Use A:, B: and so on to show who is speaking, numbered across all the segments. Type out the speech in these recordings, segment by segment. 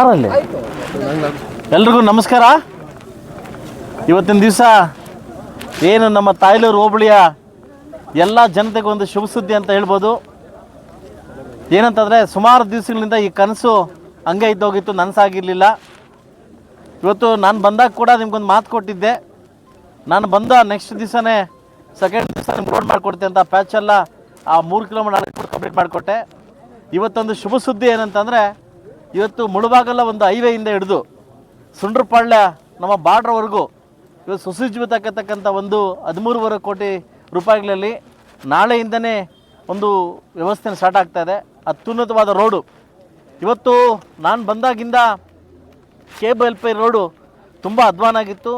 A: ಆರಲ್ಲಿ ಎಲ್ರಿಗೂ ನಮಸ್ಕಾರ. ಇವತ್ತಿನ ದಿವಸ ಏನು ನಮ್ಮ ತಾಯ್ಲೂರು ಹೋಬಳಿಯ ಎಲ್ಲ ಜನತೆಗೆ ಒಂದು ಶುಭ ಸುದ್ದಿ ಅಂತ ಹೇಳ್ಬೋದು. ಏನಂತಂದರೆ ಸುಮಾರು ದಿವಸಗಳಿಂದ ಈ ಕನಸು ಹಂಗೆ ಇದ್ದೋಗಿತ್ತು, ನನಸಾಗಿರಲಿಲ್ಲ. ಇವತ್ತು ನಾನು ಬಂದಾಗ ಕೂಡ ನಿಮ್ಗೊಂದು ಮಾತು ಕೊಟ್ಟಿದ್ದೆ. ನಾನು ಬಂದ ನೆಕ್ಸ್ಟ್ ದಿವಸನೇ ಸೆಕೆಂಡ್ ದಿವಸ ನಿಮ್ಗೆ ರೋಡ್ ಮಾಡಿಕೊಡ್ತೆ ಅಂತ ಪ್ಯಾಚೆಲ್ಲ ಆ ಮೂರು ಕಿಲೋಮೀಟರ್ ಕಂಪ್ಲೀಟ್ ಮಾಡಿಕೊಟ್ಟೆ. ಇವತ್ತೊಂದು ಶುಭ ಸುದ್ದಿ ಏನಂತಂದರೆ, ಇವತ್ತು ಮುಳುಬಾಗಲ ಒಂದು ಹೈವೇಯಿಂದ ಹಿಡಿದು ಸುಂಡ್ರಪಾಳ್ಯ ನಮ್ಮ ಬಾರ್ಡ್ರ್ವರೆಗೂ ಇವತ್ತು ಸುಸಜ್ಜಿತಕ್ಕಂಥ ಒಂದು ಹದಿಮೂರುವರೆ ಕೋಟಿ ರೂಪಾಯಿಗಳಲ್ಲಿ ನಾಳೆಯಿಂದನೇ ಒಂದು ವ್ಯವಸ್ಥೆ ಸ್ಟಾರ್ಟ್ ಆಗ್ತಾ ಇದೆ. ಅತ್ಯುನ್ನತವಾದ ರೋಡು. ಇವತ್ತು ನಾನು ಬಂದಾಗಿಂದ ಕೇಬಲ್ ಪೈ ರೋಡು ತುಂಬ ಅಧ್ವಾನ ಆಗಿತ್ತು.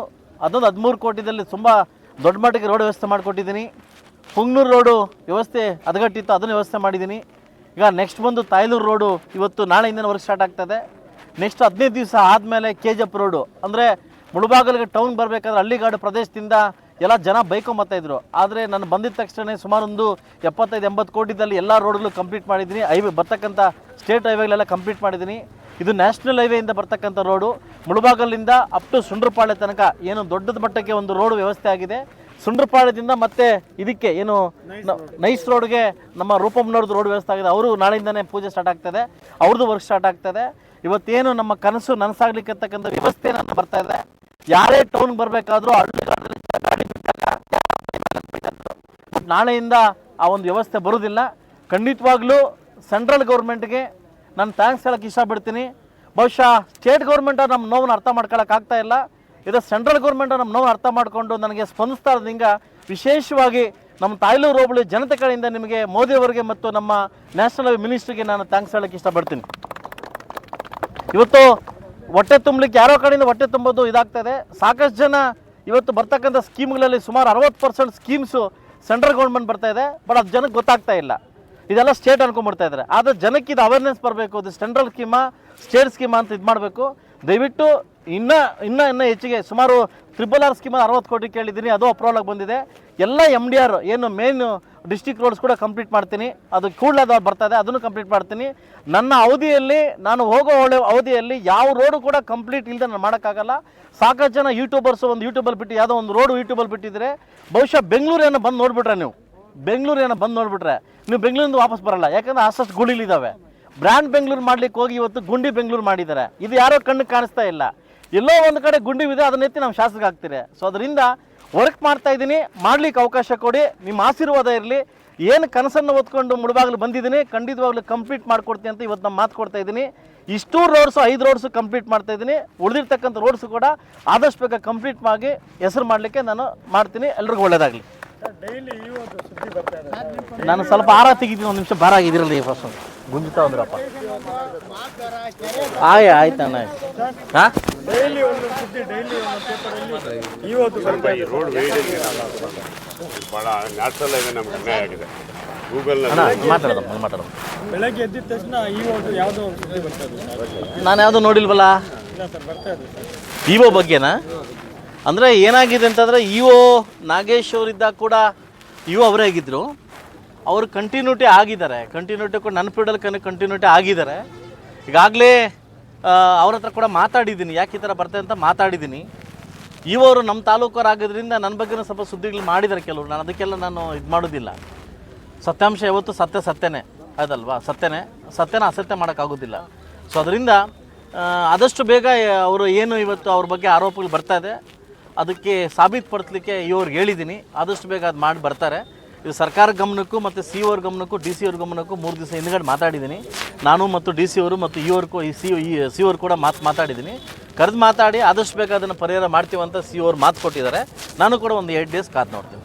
A: ಅದೊಂದು ಹದಿಮೂರು ಕೋಟಿದಲ್ಲಿ ತುಂಬ ದೊಡ್ಡ ಮಟ್ಟಿಗೆ ರೋಡ್ ವ್ಯವಸ್ಥೆ ಮಾಡಿಕೊಟ್ಟಿದ್ದೀನಿ. ಪುಂಗ್ನೂರು ರೋಡು ವ್ಯವಸ್ಥೆ ಹದಗಟ್ಟಿತ್ತು, ಅದನ್ನು ವ್ಯವಸ್ಥೆ ಮಾಡಿದ್ದೀನಿ. ಈಗ ನೆಕ್ಸ್ಟ್ ಬಂದು ತಾಯ್ಲೂರು ರೋಡು ಇವತ್ತು ನಾಳೆಯಿಂದನೇ ವರ್ಕ್ ಸ್ಟಾರ್ಟ್ ಆಗ್ತದೆ? ನೆಕ್ಸ್ಟ್ ಹದಿನೈದು ದಿವಸ ಆದಮೇಲೆ ಕೆ ಜಿ ಎಫ್ ರೋಡು ಅಂದರೆ ಮುಳುಬಾಗಲಿಗೆ ಟೌನ್ ಬರಬೇಕಾದ್ರೆ ಹಳ್ಳಿಗಾಡು ಪ್ರದೇಶದಿಂದ ಎಲ್ಲ ಜನ ಬೈಕೊಂಬರ್ತಾಯಿದ್ರು ಆದರೆ ನಾನು ಬಂದಿದ ತಕ್ಷಣ ಸುಮಾರು ಒಂದು ಎಪ್ಪತ್ತೈದು, ಎಂಬತ್ತು ಕೋಟಿದಲ್ಲಿ ಎಲ್ಲ ರೋಡ್ಗಳು ಕಂಪ್ಲೀಟ್ ಮಾಡಿದ್ದೀನಿ. ಹೈವೇ ಬರ್ತಕ್ಕಂಥ ಸ್ಟೇಟ್ ಹೈವೇಗಳೆಲ್ಲ ಕಂಪ್ಲೀಟ್ ಮಾಡಿದ್ದೀನಿ. ಇದು ನ್ಯಾಷನಲ್ ಹೈವೇಯಿಂದ ಬರ್ತಕ್ಕಂಥ ರೋಡು ಮುಳುಬಾಗಲಿಂದ ಅಪ್ ಟು ಸುಂಡ್ರಪಾಳೆ ತನಕ ಏನು ದೊಡ್ಡದ ಮಟ್ಟಕ್ಕೆ ಒಂದು ರೋಡ್ ವ್ಯವಸ್ಥೆ ಆಗಿದೆ. ಸುಂಡ್ರಪಾಳ್ಯದಿಂದ ಮತ್ತೆ ಇದಕ್ಕೆ ಏನು ನೈಸ್ ರೋಡ್ಗೆ ನಮ್ಮ ರೂಪಮ್ನವ್ರದ್ದು ರೋಡ್ ವ್ಯವಸ್ಥೆ ಆಗಿದೆ. ಅವರು ನಾಳೆಯಿಂದನೇ ಪೂಜೆ ಸ್ಟಾರ್ಟ್ ಆಗ್ತದೆ. ಅವ್ರದ್ದು ವರ್ಕ್ ಸ್ಟಾರ್ಟ್ ಆಗ್ತದೆ. ಇವತ್ತೇನು ನಮ್ಮ ಕನಸು ನನಸಾಗ್ಲಿಕ್ಕಂತಕ್ಕಂಥ ವ್ಯವಸ್ಥೆ ನನ್ನ ಬರ್ತಾ ಇದೆ. ಯಾರೇ ಟೌನ್ ಬರಬೇಕಾದ್ರೂ ನಾಳೆಯಿಂದ ಆ ಒಂದು ವ್ಯವಸ್ಥೆ ಬರೋದಿಲ್ಲ. ಖಂಡಿತವಾಗ್ಲೂ ಸೆಂಟ್ರಲ್ ಗೌರ್ಮೆಂಟ್ಗೆ ನಾನು ಥ್ಯಾಂಕ್ಸ್ ಹೇಳಕ್ಕೆ ಇಷ್ಟಪಡ್ತೀನಿ. ಬಹುಶಃ ಸ್ಟೇಟ್ ಗೌರ್ಮೆಂಟ್ ನಮ್ಮ ನೋವನ್ನು ಅರ್ಥ ಮಾಡ್ಕೊಳಕ್ಕೆ ಆಗ್ತಾ ಇಲ್ಲ. ಇದು ಸೆಂಟ್ರಲ್ ಗೌರ್ಮೆಂಟ್ ನಮ್ಮ ನೋವು ಅರ್ಥ ಮಾಡಿಕೊಂಡು ನನಗೆ ಸ್ಪಂದಿಸ್ತಾ ಇರೋದ್ರಿಂದ ವಿಶೇಷವಾಗಿ ನಮ್ಮ ತಾಯ್ಲೂರು ಹೋಬಳಿ ಜನತೆ ಕಡೆಯಿಂದ ನಿಮಗೆ ಮೋದಿಯವರಿಗೆ ಮತ್ತು ನಮ್ಮ ನ್ಯಾಷನಲ್ ಮಿನಿಸ್ಟ್ರಿಗೆ ನಾನು ಥ್ಯಾಂಕ್ಸ್ ಹೇಳಕ್ಕೆ ಇಷ್ಟಪಡ್ತೀನಿ. ಇವತ್ತು ಹೊಟ್ಟೆ ತುಂಬಲಿಕ್ಕೆ ಯಾರೋ ಕಡೆಯಿಂದ ಹೊಟ್ಟೆ ತುಂಬೋದು ಇದಾಗ್ತದೆ ಸಾಕಷ್ಟು ಜನ ಇವತ್ತು ಬರ್ತಕ್ಕಂಥ ಸ್ಕೀಮ್ಗಳಲ್ಲಿ ಸುಮಾರು ಅರವತ್ತು ಪರ್ಸೆಂಟ್ ಸ್ಕೀಮ್ಸು ಸೆಂಟ್ರಲ್ ಗೌರ್ಮೆಂಟ್ ಬರ್ತಾ ಇದೆ. ಬಟ್ ಅದು ಜನಕ್ಕೆ ಗೊತ್ತಾಗ್ತಾ ಇಲ್ಲ. ಇದೆಲ್ಲ ಸ್ಟೇಟ್ ಅನ್ಕೊಂಡ್ಬಿಡ್ತಾ ಇದ್ದಾರೆ. ಆದರೆ ಜನಕ್ಕೆ ಇದು ಅವೇರ್ನೆಸ್ ಬರಬೇಕು. ಇದು ಸೆಂಟ್ರಲ್ ಸ್ಕೀಮಾ ಸ್ಟೇಟ್ ಸ್ಕೀಮಾ ಅಂತ ಇದು ಮಾಡಬೇಕು ದಯವಿಟ್ಟು ಇನ್ನೂ, ಇನ್ನ ಇನ್ನ ಹೆಚ್ಚಿಗೆ ಸುಮಾರು ತ್ರಿಬಲ್ ಆರ್ ಸ್ಕೀಮಲ್ಲಿ ಅರವತ್ತು ಕೋಟಿ ಕೇಳಿದ್ದೀನಿ, ಅದು ಅಪ್ರೂವಲ್ ಆಗಿ ಬಂದಿದೆ. ಎಲ್ಲ ಎಂ ಡಿ ಆರ್ ಏನು ಮೇನ್ ಡಿಸ್ಟಿಕ್ ರೋಡ್ಸ್ ಕೂಡ ಕಂಪ್ಲೀಟ್ ಮಾಡ್ತೀನಿ. ಅದು ಕೂಡಲೇ ಅದು ಬರ್ತಾ ಇದೆ ಅದನ್ನು ಕಂಪ್ಲೀಟ್ ಮಾಡ್ತೀನಿ. ನನ್ನ ಅವಧಿಯಲ್ಲಿ, ನಾನು ಹೋಗೋ ಒಳ್ಳೆ ಅವಧಿಯಲ್ಲಿ ಯಾವ ರೋಡು ಕೂಡ ಕಂಪ್ಲೀಟ್ ಇಲ್ಲದೆ ನಾನು ಮಾಡೋಕ್ಕಾಗಲ್ಲ. ಸಾಕಷ್ಟು ಜನ ಯೂಟ್ಯೂಬರ್ಸ್ ಒಂದು ಯೂಟ್ಯೂಬಲ್ಲಿ ಬಿಟ್ಟು, ಯಾವುದೋ ಒಂದು ರೋಡು ಯೂಟ್ಯೂಬಲ್ಲಿ ಬಿಟ್ಟಿದ್ರೆ, ಬಹುಶಃ ಬೆಂಗಳೂರು ಏನೋ ಬಂದು ನೋಡಿಬಿಟ್ರೆ ನೀವು. ಬೆಂಗಳೂರು ಏನೋ ಬಂದು ನೋಡಿಬಿಟ್ರೆ, ನೀವು ಬೆಂಗಳೂರಿಂದ ವಾಪಸ್ ಬರಲ್ಲ. ಯಾಕಂದ್ರೆ ಅಷ್ಟು ಗುಳಿಲಿದ್ದಾವೆ ಬ್ರ್ಯಾಂಡ್ ಬೆಂಗಳೂರು ಮಾಡ್ಲಿಕ್ಕೆ ಹೋಗಿ ಇವತ್ತು ಗುಂಡಿ ಬೆಂಗಳೂರು ಮಾಡಿದ್ದಾರೆ. ಇದು ಯಾರೋ ಕಣ್ಣು ಕಾಣಿಸ್ತಾ ಇಲ್ಲ. ಎಲ್ಲೋ ಒಂದು ಕಡೆ ಗುಂಡಿ ಇದೆ ಅದನ್ನ ಎತ್ತಿ ನಮ್ಮ ಶಾಸಕ ಆಗ್ತೀರಿ. ಸೊ ಅದರಿಂದ ವರ್ಕ್ ಮಾಡ್ತಾ ಇದ್ದೀನಿ ಮಾಡ್ಲಿಕ್ಕೆ ಅವಕಾಶ ಕೊಡಿ ನಿಮ್ಮ ಆಶೀರ್ವಾದ ಇರಲಿ. ಏನು ಕನಸನ್ನು ಹೊತ್ಕೊಂಡು ಮುಳುಬಾಗ್ಲು ಬಂದಿದ್ದೀನಿ ಖಂಡಿತವಾಗ್ಲೂ ಕಂಪ್ಲೀಟ್ ಮಾಡ್ಕೊಡ್ತೀನಿ ಅಂತ ಇವತ್ತು ನಾನು ಮಾತು ಕೊಡ್ತಾ ಇದ್ದೀನಿ. ಇಷ್ಟು ರೋಡ್ಸು ಐದು ರೋಡ್ಸು ಕಂಪ್ಲೀಟ್ ಮಾಡ್ತಾ ಇದ್ದೀನಿ. ಉಳಿದಿರ್ತಕ್ಕಂಥ ರೋಡ್ಸು ಕೂಡ ಆದಷ್ಟು ಬೇಗ ಕಂಪ್ಲೀಟ್ ಮಾಡಿ ಹೆಸರು ಮಾಡಲಿಕ್ಕೆ ನಾನು ಮಾಡ್ತೀನಿ. ಎಲ್ರಿಗೂ ಒಳ್ಳೇದಾಗಲಿ. ನಾನು ಸ್ವಲ್ಪ ಆರ ತೆಗಿತೀನಿ ಒಂದು ನಿಮಿಷ ಭಾರ ಈ ಫಸ್ಟ್ ಗುಂಜುತ್ತಾ ಅಂದ್ರಪ್ಪ ಆಯ್ ಆಯ್ತು. ಹಾಂ?
B: ಡೈಲಿ ಒಂದು ಸುದ್ದಿ ಡೈಲಿ ಒಂದು ಪೇಪರಲ್ಲಿ ಇವತ್ತು ಸ್ವಲ್ಪ ಈ
C: ರೋಡ್ ವೇಡಿಂಗ್ ಭಾಳ ನ್ಯಾಚುರಲ್ ಆಗಿ ನಮ್ಗೆ ಅನ್ಯಾಯ ಆಗಿದೆ. ಗೂಗಲ್ನಲ್ಲಿ
A: ಮಾತಾಡೋದು ಮಾತಾಡೋದು
B: ಬೆಳಗ್ಗೆ ಎದ್ದಿದ ತಕ್ಷಣ ಇವತ್ತು ಯಾವುದೋ ಒಂದು ಸುದ್ದಿ ಬರ್ತಾ ಇದೆ
A: ನಾನು ಯಾವ್ದು ನೋಡಿಲ್ವಲ್ಲ?
B: ಇಲ್ಲ ಸರ್ ಬರ್ತಾ ಇದೆ ಸರ್.
A: ಇಒ ಬಗ್ಗೆನಾ? ಅಂದರೆ ಏನಾಗಿದೆ ಅಂತಂದರೆ ಇಒ ನಾಗೇಶ್ ಅವರಿದ್ದಾಗ ಕೂಡ ಇಒ ಅವರೇ ಆಗಿದ್ದರು ಅವರು ಕಂಟಿನ್ಯೂಟಿ ಆಗಿದ್ದಾರೆ. ಕಂಟಿನ್ಯೂಟಿ ಕೂಡ ನನ್ನ ಪೀಡಲ್ ಕನ್ ಕಂಟಿನ್ಯೂಟಿ ಆಗಿದ್ದಾರೆ. ಈಗಾಗಲೇ ಅವ್ರ ಹತ್ರ ಕೂಡ ಮಾತಾಡಿದ್ದೀನಿ. ಯಾಕೆ ಈ ಥರ ಬರ್ತದೆ ಅಂತ ಮಾತಾಡಿದ್ದೀನಿ. ಇವರು ನಮ್ಮ ತಾಲೂಕವ್ರು ಆಗೋದ್ರಿಂದ ನನ್ನ ಬಗ್ಗೆನೂ ಸ್ವಲ್ಪ ಸುದ್ದಿಗಳು ಮಾಡಿದ್ದಾರೆ ಕೆಲವರು. ನಾನು ಅದಕ್ಕೆಲ್ಲ ನಾನು ಇದು ಮಾಡೋದಿಲ್ಲ. ಸತ್ಯಾಂಶ ಯಾವತ್ತು ಸತ್ಯ ಸತ್ಯನೇ. ಅದಲ್ವಾ ಸತ್ಯನೇ. ಸತ್ಯನ ಅಸತ್ಯ ಮಾಡೋಕ್ಕಾಗೋದಿಲ್ಲ. ಸೊ ಅದರಿಂದ ಆದಷ್ಟು ಬೇಗ ಅವರು ಏನು ಇವತ್ತು ಅವ್ರ ಬಗ್ಗೆ ಆರೋಪಗಳು ಬರ್ತಾ ಇದೆ, ಅದಕ್ಕೆ ಸಾಬೀತುಪಡಿಸ್ಲಿಕ್ಕೆ ಇವ್ರಿಗೆ ಹೇಳಿದ್ದೀನಿ. ಆದಷ್ಟು ಬೇಗ ಅದು ಮಾಡಿ ಬರ್ತಾರೆ. ಇದು ಸರ್ಕಾರ ಗಮನಕ್ಕೂ ಮತ್ತು ಸಿ ಅವ್ರ ಗಮನಕ್ಕೂ ಡಿ ಸಿ ಅವ್ರ ಗಮನಕ್ಕೂ ಮೂರು ದಿವಸ ಹಿಂದ್ಗಡೆ ಮಾತಾಡಿದ್ದೀನಿ. ನಾನು ಮತ್ತು ಡಿ ಸಿ ಅವರು ಮತ್ತು ಇ ಅವ್ರು ಈ ಸಿ ಈ ಸಿ ಅವ್ರು ಕೂಡ ಮಾತು ಮಾತಾಡಿದ್ದೀನಿ. ಕರೆದು ಮಾತಾಡಿ, ಆದಷ್ಟು ಬೇಗ ಅದನ್ನು ಪರಿಹಾರ ಮಾಡ್ತೀವಂತ ಸಿ ಅವ್ರು ಮಾತು ಕೊಟ್ಟಿದ್ದಾರೆ. ನಾನು ಕೂಡ ಒಂದು ಏಟ್ ಡೇಸ್ ಕಾದು ನೋಡ್ತೀನಿ.